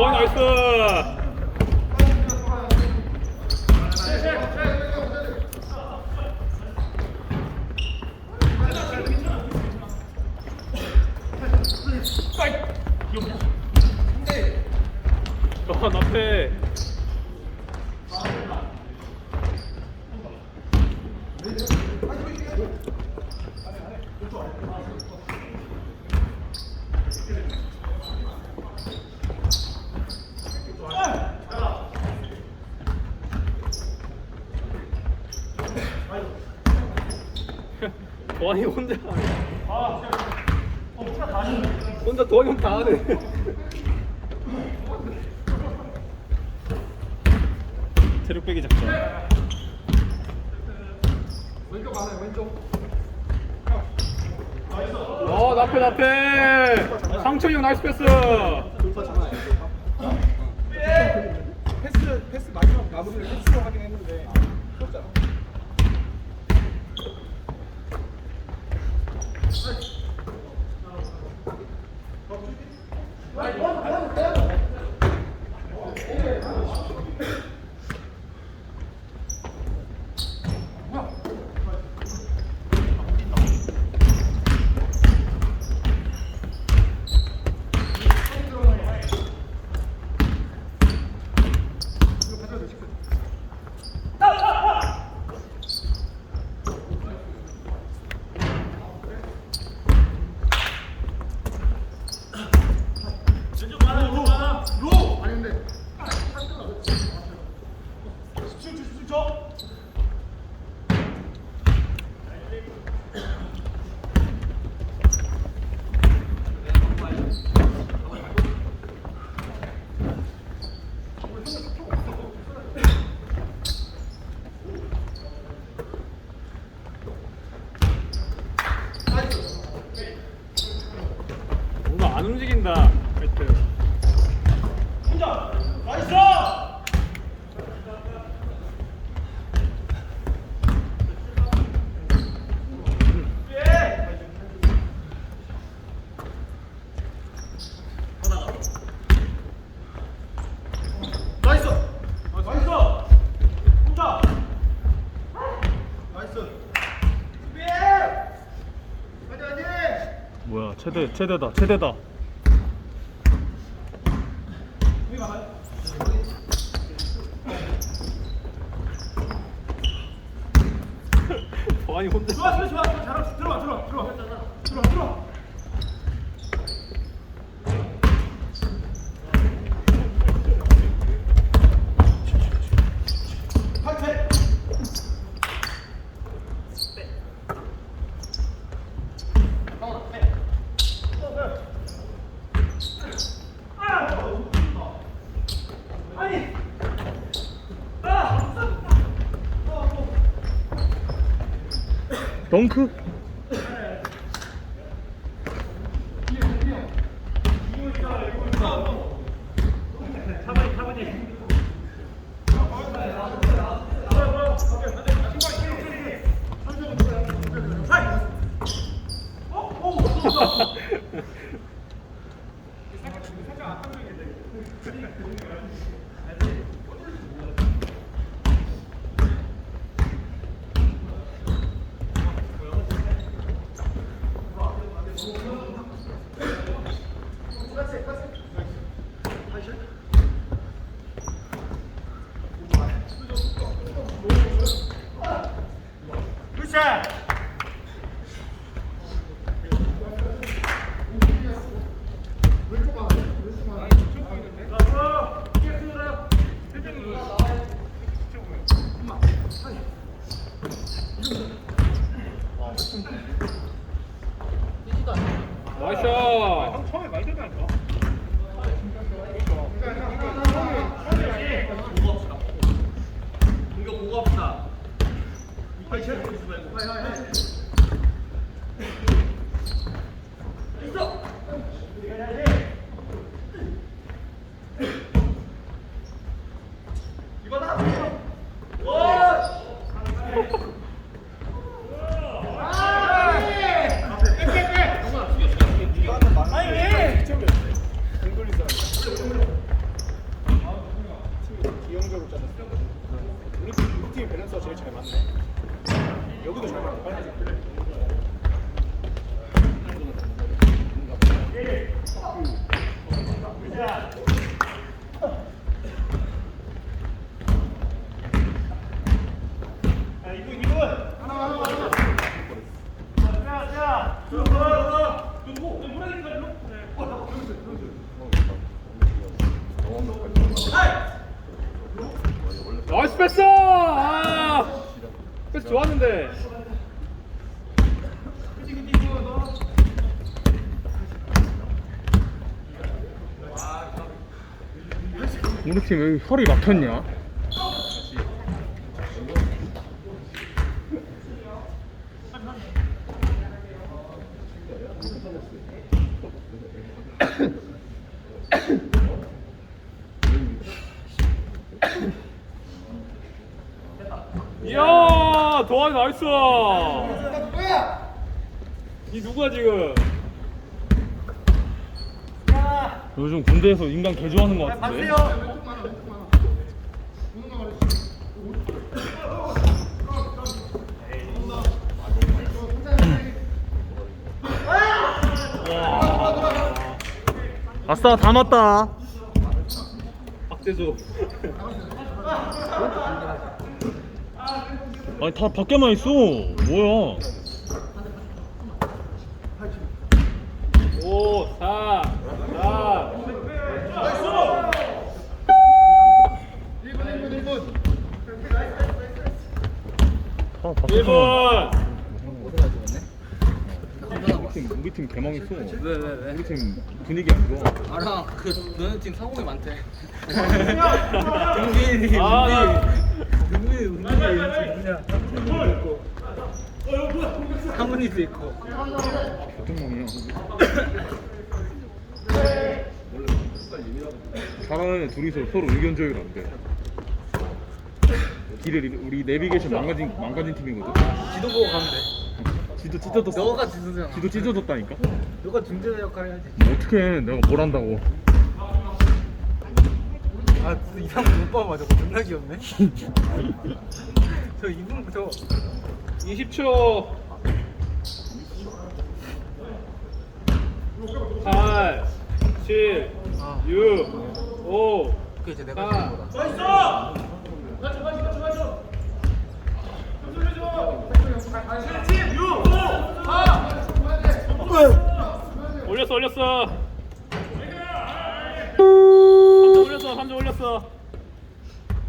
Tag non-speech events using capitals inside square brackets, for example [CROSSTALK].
도환 나이스. 도환 앞에. 도환이 혼자. 혼자 도환이 형다 하네. 체력 빼기 작전. 왼쪽 가세요 왼쪽 어, 나패 나패. 상철이 형 나이스 패스. 돌파 장난 아니야 패스 패스 마지막 마무리를 패스로 하긴 했는데 컸잖아 로! 아닌데 집중 집중 줘 오늘 안 움직인다. 배트. 나이스! 나이스! 나이스! 혼자! 나이스! 수비! 화이팅 화이팅! 뭐야 최대 최대다 최대다. 수비 막아요. 도환이 혼자. 좋아 좋아 좋아 잘하 들어와 들어와 들어와 들어와 들어와 파이팅 덩크. 굿샷 [LAUGHS] Gracias. 나이스. 처음에 많이. 하이 하이 하이 좋지 나이스 패스! 아! 패스 좋았는데. 우리 팀 왜 혈이 막혔냐? 이야, 도환이 나이스! 이 누구야 지금? 요즘 군대에서 인간 개 좋아하는 것 같은데. 아싸 다 맞다. 박재수. 아니 다 밖에만 있어. 뭐야? 5, 4, 4. 다 밖에서. 1분. 우리 팀 우리 팀 개망했어. 왜, 왜, 왜? 우리 팀 분위기 안 좋아. 알아. 그 너네 팀 상공이 많대. 은빈이, 은빈이, 은빈이 있고. 상훈이도 있고. 교통망이야. 잘하는 애 둘이서 서로 의견 조율 안 돼. 길을 잃- 우리 내비게이션 망가진 망가진 팀이거든. 지도 보고 가면 돼. 지도 찢어졌어. 너가 지도잖아. 지도 찢어졌다니까. 너가 중재자 역할 해야지. 뭐 어떻게 내가 뭘 한다고? 아, 그 이상 오빠 맞아. 존나 귀엽네. 저 이분 저 20초. 8, 7, 아. 6, 5, 그게 이제 내가 아. 하는 거다. 올렸어, 올렸어. 3점 올렸어, 3점 올렸어.